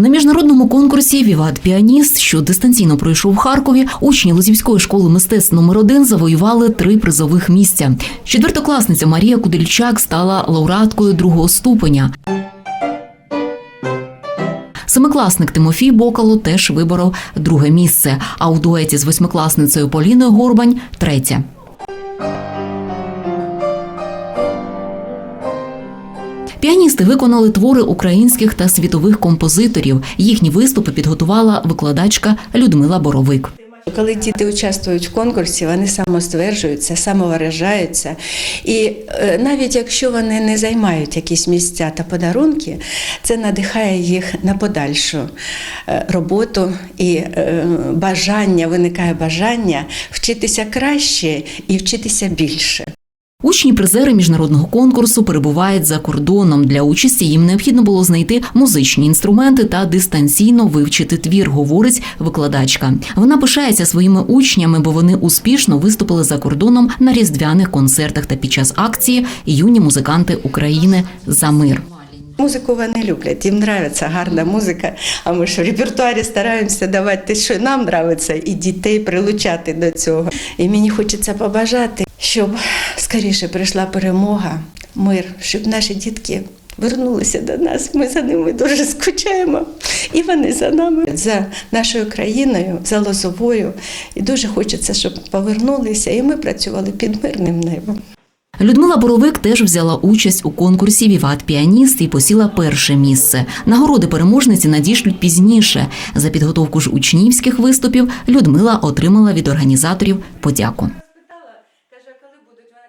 На міжнародному конкурсі Віват Піаніст, що дистанційно пройшов в Харкові, учні Лозівської школи мистецтв номер 1 завоювали три призових місця. Четвертокласниця Марія Кудельчак стала лауреаткою другого ступеня. Семикласник Тимофій Бокало теж виборов друге місце, а у дуеті з восьмикласницею Поліною Горбань третє. Піаністи виконали твори українських та світових композиторів. Їхні виступи підготувала викладачка Людмила Боровик. Коли діти участвують в конкурсі, вони самостверджуються, самовиражаються. І е, навіть якщо вони не займають якісь місця та подарунки, це надихає їх на подальшу е, роботу і е, бажання, виникає бажання вчитися краще і вчитися більше. Учні призери міжнародного конкурсу перебувають за кордоном. Для участі їм необхідно було знайти музичні інструменти та дистанційно вивчити твір, говорить викладачка. Вона пишається своїми учнями, бо вони успішно виступили за кордоном на різдвяних концертах та під час акції Юні музиканти України за мир. Музику вони люблять, їм подобається гарна музика. А ми ж в репертуарі стараємося давати те, що нам подобається, і дітей прилучати до цього. І мені хочеться побажати, щоб скоріше прийшла перемога, мир, щоб наші дітки. Вернулися до нас, ми за ними дуже скучаємо, і вони за нами, за нашою країною, за Лозовою. І дуже хочеться, щоб повернулися, і ми працювали під мирним небом. Людмила Боровик теж взяла участь у конкурсі Віват Піаніст і посіла перше місце. Нагороди переможниці надішлють пізніше. За підготовку ж учнівських виступів Людмила отримала від організаторів подяку.